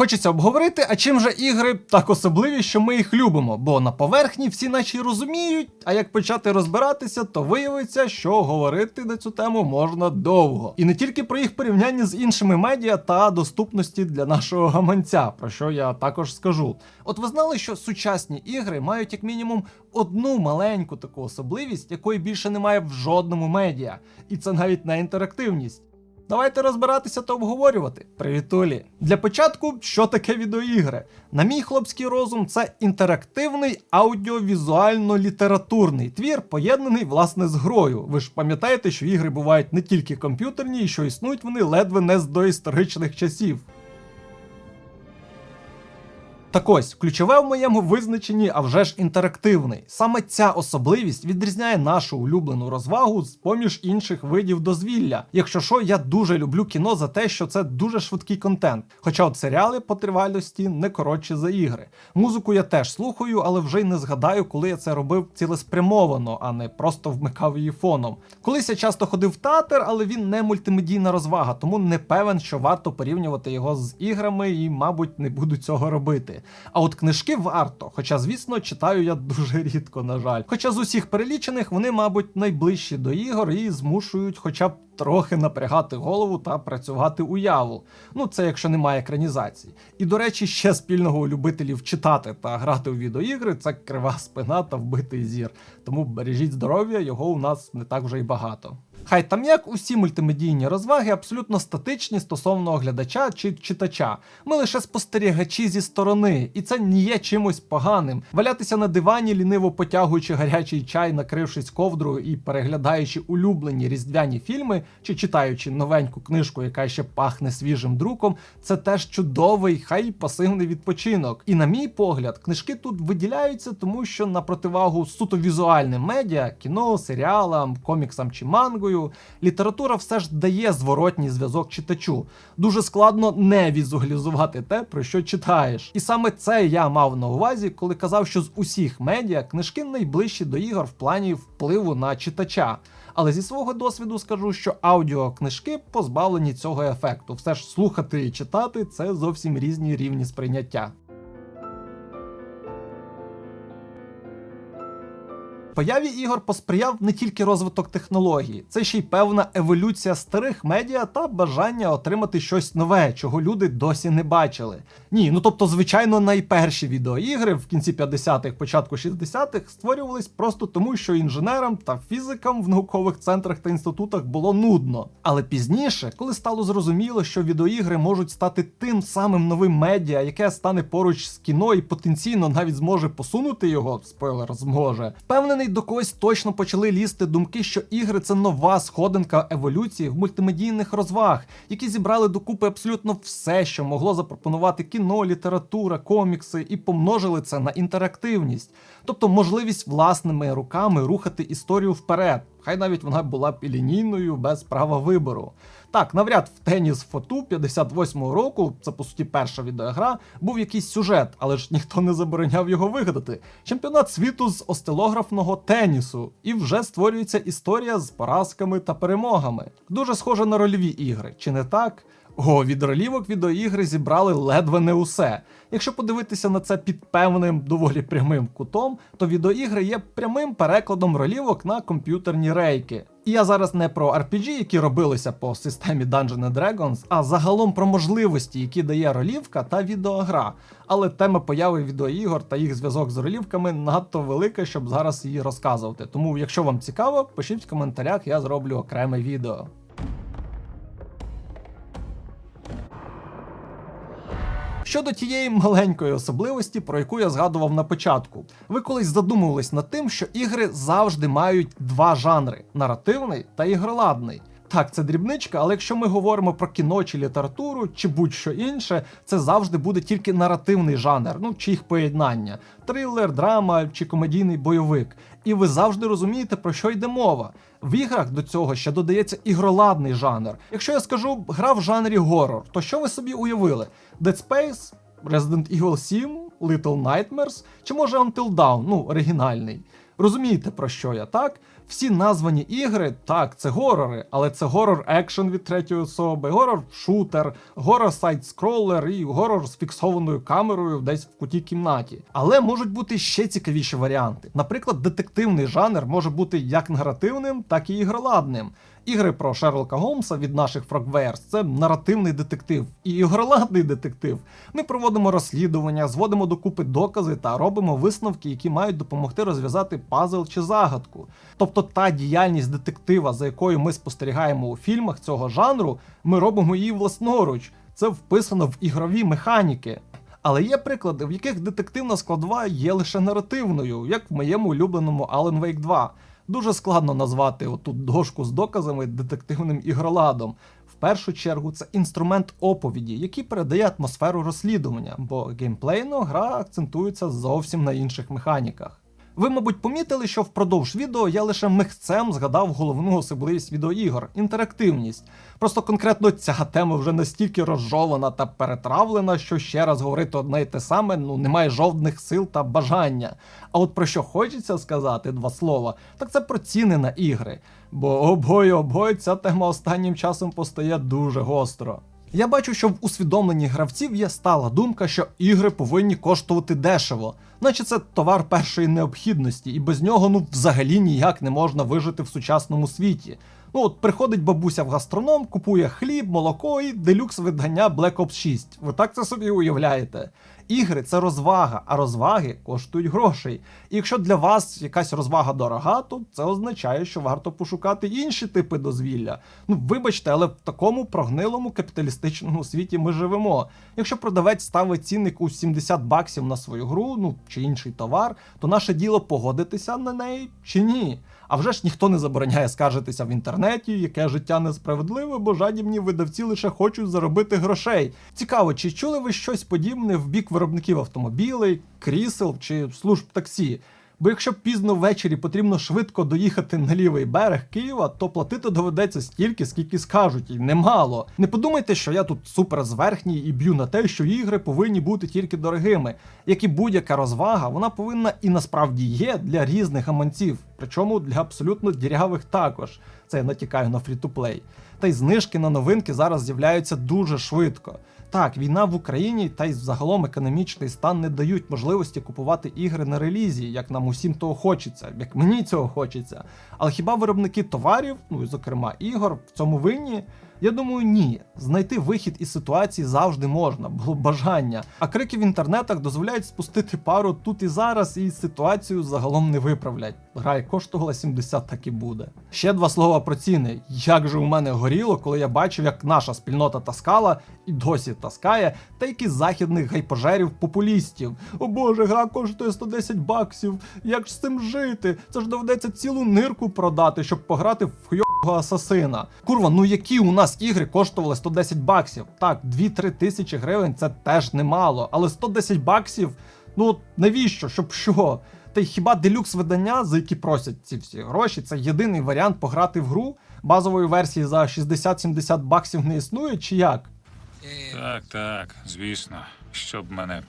Хочеться обговорити, а чим же ігри так особливі, що ми їх любимо, бо на поверхні всі наче розуміють, а як почати розбиратися, то виявиться, що говорити на цю тему можна довго. І не тільки про їх порівняння з іншими медіа та доступності для нашого гаманця, про що я також скажу. От ви знали, що сучасні ігри мають як мінімум одну маленьку таку особливість, якої більше немає в жодному медіа, і це навіть не інтерактивність. Давайте розбиратися та обговорювати. Привітулі! Для початку, що таке відеоігри? На мій хлопський розум, це інтерактивний аудіовізуально-літературний твір, поєднаний власне з грою. Ви ж пам'ятаєте, що ігри бувають не тільки комп'ютерні, і що існують вони ледве не з доісторичних часів. Так ось, ключове в моєму визначенні, а вже ж інтерактивний. Саме ця особливість відрізняє нашу улюблену розвагу з поміж інших видів дозвілля. Якщо що, я дуже люблю кіно за те, що це дуже швидкий контент. Хоча от серіали по тривалості не коротші за ігри. Музику я теж слухаю, але вже й не згадаю, коли я це робив цілеспрямовано, а не просто вмикав її фоном. Колись я часто ходив в театр, але він не мультимедійна розвага, тому не певен, що варто порівнювати його з іграми і, мабуть, не буду цього робити. А от книжки варто, хоча, звісно, читаю я дуже рідко, на жаль. Хоча з усіх перелічених вони, мабуть, найближчі до ігор і змушують хоча б трохи напрягати голову та працювати уяву. Ну, це якщо немає екранізації. І до речі, ще спільного у любителів читати та грати у відеоігри це крива спина та вбитий зір. Тому бережіть здоров'я, його у нас не так вже й багато. Хай там як усі мультимедійні розваги абсолютно статичні стосовно глядача чи читача. Ми лише спостерігачі зі сторони, і це не є чимось поганим. Валятися на дивані, ліниво потягуючи гарячий чай, накрившись ковдрою і переглядаючи улюблені різдвяні фільми, чи читаючи новеньку книжку, яка ще пахне свіжим друком, це теж чудовий, хай пасивний відпочинок. І на мій погляд, книжки тут виділяються, тому що на противагу суто візуальним медіа, кіно, серіалам, коміксам чи мангою, література все ж дає зворотній зв'язок читачу. Дуже складно не візуалізувати те, про що читаєш. І саме це я мав на увазі, коли казав, що з усіх медіа книжки найближчі до ігор в плані впливу на читача. Але зі свого досвіду скажу, що аудіокнижки позбавлені цього ефекту. Все ж слухати і читати це зовсім різні рівні сприйняття. Появі ігор посприяв не тільки розвиток технологій, це ще й певна еволюція старих медіа та бажання отримати щось нове, чого люди досі не бачили. Ні, ну тобто, звичайно, найперші відеоігри в кінці 50-х, початку 60-х створювались просто тому, що інженерам та фізикам в наукових центрах та інститутах було нудно. Але пізніше, коли стало зрозуміло, що відеоігри можуть стати тим самим новим медіа, яке стане поруч з кіно і потенційно навіть зможе посунути його, спойлер зможе, впевнений, до когось точно почали лізти думки, що ігри це нова сходинка еволюції в мультимедійних розваг, які зібрали докупи абсолютно все, що могло запропонувати кіно, література, комікси, і помножили це на інтерактивність, тобто можливість власними руками рухати історію вперед. Хай навіть вона була б лінійною без права вибору. Так, навряд в теніс фоту 58-го року, це по суті перша відеогра, був якийсь сюжет, але ж ніхто не забороняв його вигадати. Чемпіонат світу з остелографного тенісу, і вже створюється історія з поразками та перемогами. Дуже схоже на рольові ігри, чи не так? О, від ролівок відеоігри зібрали ледве не усе. Якщо подивитися на це під певним доволі прямим кутом, то відеоігри є прямим перекладом ролівок на комп'ютерні рейки. І я зараз не про RPG, які робилися по системі Dungeons Dragons, а загалом про можливості, які дає ролівка та відеогра. Але тема появи відеоігор та їх зв'язок з ролівками надто велика, щоб зараз її розказувати. Тому, якщо вам цікаво, пишіть в коментарях, я зроблю окреме відео. Щодо тієї маленької особливості, про яку я згадував на початку, ви колись задумувались над тим, що ігри завжди мають два жанри: наративний та ігроладний. Так, це дрібничка, але якщо ми говоримо про кіно чи літературу, чи будь-що інше, це завжди буде тільки наративний жанр, ну чи їх поєднання, трилер, драма чи комедійний бойовик. І ви завжди розумієте, про що йде мова. В іграх до цього ще додається ігроладний жанр. Якщо я скажу гра в жанрі горор, то що ви собі уявили? Dead Space, Resident Evil 7, Little Nightmares, чи може Until Dawn, ну оригінальний. Розумієте, про що я, так? Всі названі ігри, так, це горори, але це горор екшен від третьої особи, горор шутер, горор сайт-скролер і горор з фіксованою камерою десь в куті кімнаті. Але можуть бути ще цікавіші варіанти. Наприклад, детективний жанр може бути як наративним, так і ігроладним. Ігри про Шерлока Голмса від наших Frogwares – це наративний детектив і ігроладний детектив. Ми проводимо розслідування, зводимо докупи докази та робимо висновки, які мають допомогти розв'язати пазл чи загадку. Тобто та діяльність детектива, за якою ми спостерігаємо у фільмах цього жанру, ми робимо її власноруч. Це вписано в ігрові механіки. Але є приклади, в яких детективна складова є лише наративною, як в моєму улюбленому Alan Wake 2. Дуже складно назвати оту дошку з доказами детективним ігроладом. В першу чергу це інструмент оповіді, який передає атмосферу розслідування, бо геймплейно гра акцентується зовсім на інших механіках. Ви, мабуть, помітили, що впродовж відео я лише михцем згадав головну особливість відеоігор інтерактивність. Просто конкретно ця тема вже настільки розжована та перетравлена, що ще раз говорити одне й те саме ну немає жодних сил та бажання. А от про що хочеться сказати два слова, так це про ціни на ігри. Бо обой обой ця тема останнім часом постає дуже гостро. Я бачу, що в усвідомленні гравців є стала думка, що ігри повинні коштувати дешево, наче це товар першої необхідності, і без нього ну взагалі ніяк не можна вижити в сучасному світі. Ну от приходить бабуся в гастроном, купує хліб, молоко і делюкс видання Black Ops 6. Ви так це собі уявляєте? Ігри це розвага, а розваги коштують грошей. І якщо для вас якась розвага дорога, то це означає, що варто пошукати інші типи дозвілля. Ну вибачте, але в такому прогнилому капіталістичному світі ми живемо. Якщо продавець ставить цінник у 70 баксів на свою гру, ну чи інший товар, то наше діло погодитися на неї чи ні. А вже ж ніхто не забороняє скаржитися в інтернеті, яке життя несправедливе, бо жадібні видавці лише хочуть заробити грошей. Цікаво, чи чули ви щось подібне в бік виробників автомобілей, крісел чи служб таксі? Бо якщо пізно ввечері потрібно швидко доїхати на лівий берег Києва, то платити доведеться стільки, скільки скажуть, і немало. Не подумайте, що я тут супер зверхній і б'ю на те, що ігри повинні бути тільки дорогими. Як і будь-яка розвага, вона повинна і насправді є для різних гаманців, причому для абсолютно дірявих також. Це я натякаю на фрі-то-плей. Та й знижки на новинки зараз з'являються дуже швидко. Так, війна в Україні та й загалом економічний стан не дають можливості купувати ігри на релізі, як нам усім того хочеться, як мені цього хочеться. Але хіба виробники товарів, ну і зокрема ігор, в цьому винні? Я думаю, ні. Знайти вихід із ситуації завжди можна, було бажання. А крики в інтернетах дозволяють спустити пару тут і зараз, і ситуацію загалом не виправлять. Гра як коштувала 70, так і буде. Ще два слова про ціни. Як же у мене горіло, коли я бачив, як наша спільнота таскала і досі таскає деякі західних гайпожерів популістів. О боже, гра коштує 110 баксів. Як ж з цим жити? Це ж доведеться цілу нирку продати, щоб пограти в хуйового асасина. Курва, ну які у нас ігри коштували 110 баксів? Так, 2-3 тисячі гривень це теж немало, але 110 баксів, ну навіщо? Щоб що? Та й хіба делюкс видання, за які просять ці всі гроші, це єдиний варіант пограти в гру? Базової версії за 60-70 баксів не існує, чи як? Так, так, звісно, щоб мене.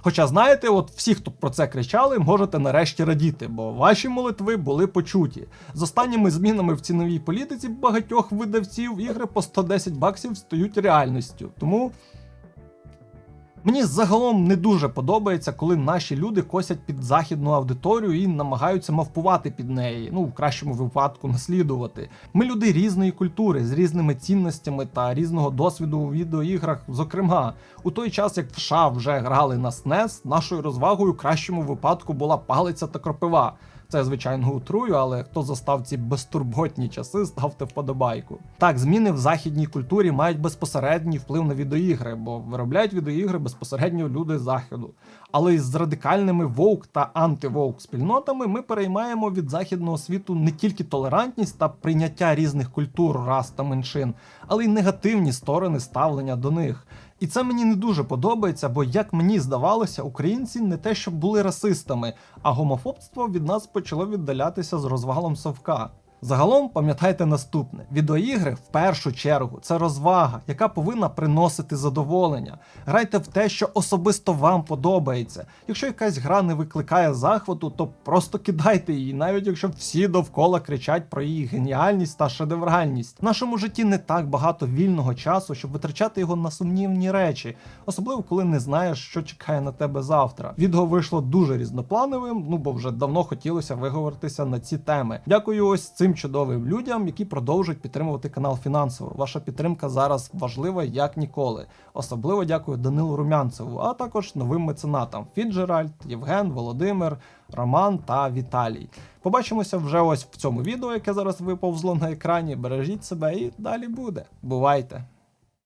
Хоча знаєте, от всі, хто про це кричали, можете нарешті радіти, бо ваші молитви були почуті. З останніми змінами в ціновій політиці багатьох видавців ігри по 110 баксів стають реальністю. Тому мені загалом не дуже подобається, коли наші люди косять під західну аудиторію і намагаються мавпувати під неї, ну в кращому випадку наслідувати. Ми люди різної культури з різними цінностями та різного досвіду у відеоіграх. Зокрема, у той час, як в США вже грали на SNES, нашою розвагою в кращому випадку була палиця та кропива. Це звичайно утрую, але хто застав ці безтурботні часи, ставте вподобайку. Так, зміни в західній культурі мають безпосередній вплив на відеоігри, бо виробляють відеоігри безпосередньо люди заходу. Але із радикальними вовк та антивовк спільнотами ми переймаємо від західного світу не тільки толерантність та прийняття різних культур, рас та меншин, але й негативні сторони ставлення до них. І це мені не дуже подобається, бо як мені здавалося, українці не те, щоб були расистами, а гомофобство від нас почало віддалятися з розвалом совка. Загалом пам'ятайте наступне: відеоігри в першу чергу це розвага, яка повинна приносити задоволення. Грайте в те, що особисто вам подобається. Якщо якась гра не викликає захвату, то просто кидайте її, навіть якщо всі довкола кричать про її геніальність та шедевральність. В нашому житті не так багато вільного часу, щоб витрачати його на сумнівні речі, особливо коли не знаєш, що чекає на тебе завтра. Відео вийшло дуже різноплановим, ну бо вже давно хотілося виговоритися на ці теми. Дякую ось цим чудовим людям, які продовжують підтримувати канал фінансово. Ваша підтримка зараз важлива як ніколи. Особливо дякую Данилу Румянцеву, а також новим меценатам Фіджеральд, Євген, Володимир, Роман та Віталій. Побачимося вже ось в цьому відео, яке зараз виповзло на екрані. Бережіть себе і далі буде. Бувайте!